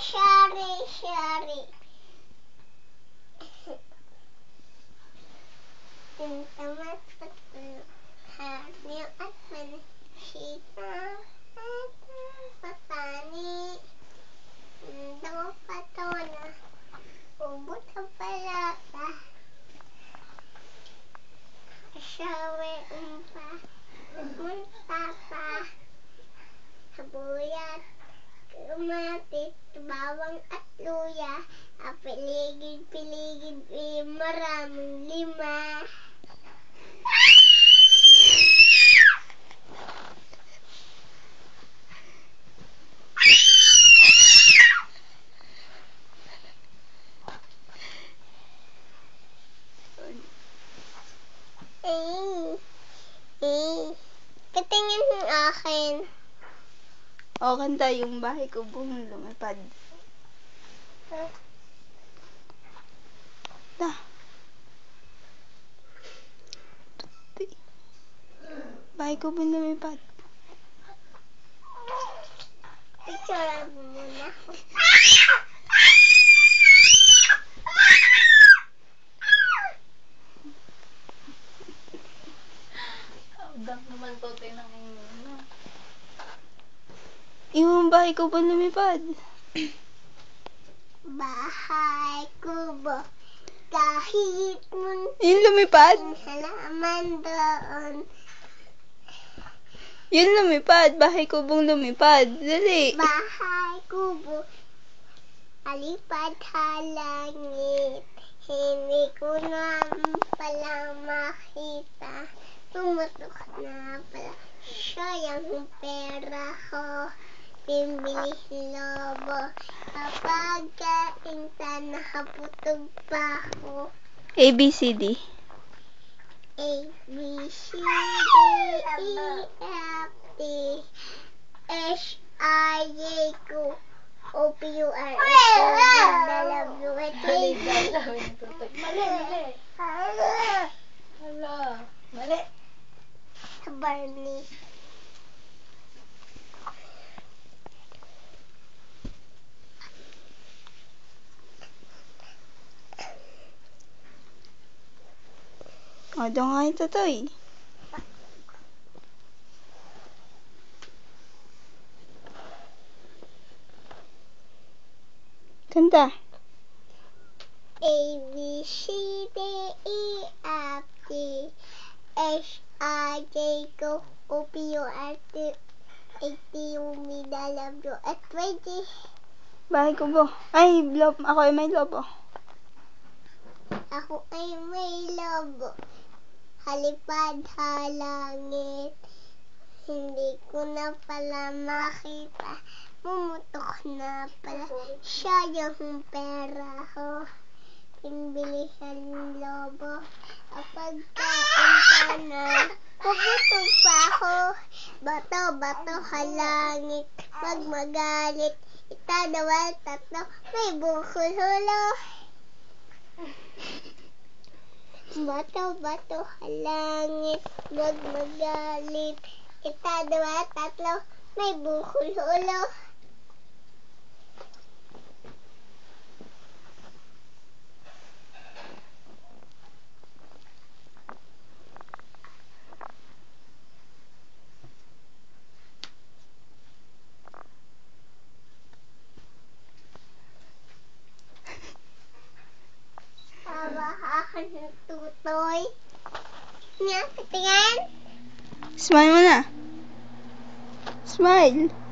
sorry, sorry. Then someone put had me up when she found Papani. Don't luya Apiligid-piligid eh, Maraming lima Eh, eh. Katingin ng akin. O, kanta yung bahay ko buong lumipad. Tuti. Bahay ko buong lumipad. Picture mo muna. Hanggang naman to, tinang na. Yung bahay ko buong lumipad. Bahay kubo. Kahit munting Yung lumipad? halaman doon. Yung lumipad. Bahay ko buong lumipad. Dali. Bahay kubo. Alipad halangit. Hindi ko na pala makita. Tumutok na pala. Sayang pera ko. Pimbili lobo. Kapag kainta nakaputog pa ako. A, B, C, D. A, B, C, D, E, F, D, H, I, J, K, O, P, U, R, S, T, U, W, X, Y, Z. Mali, mali. Hala. Mali. Barney. O, doon nga yung totoy. Kanta. A, B, C, D, E, F, G, H, I, J, K, O, P, U, R, T, X, T, U, V, W, X, Y, Z. Bahay ko po. Ay, lob. Ako ay may lobo. Ako ay may lobo. Halipad halangit. Hindi ko na pala makita. Mumutok na pala. Siya yung pera ko. Pinbilihan ng lobo. Kapag kain ka na, puputog pa ako. Bato, bato, halangit. Pag magalit, ita, dalawa, tatlo, may bukol hulo. Bato, bato, halangit, wag magalit. Ita, dalawa, tatlo, may bukol ulo. Hawakan ng tutoy. Nga, tingnan. Smile mo na. Smile.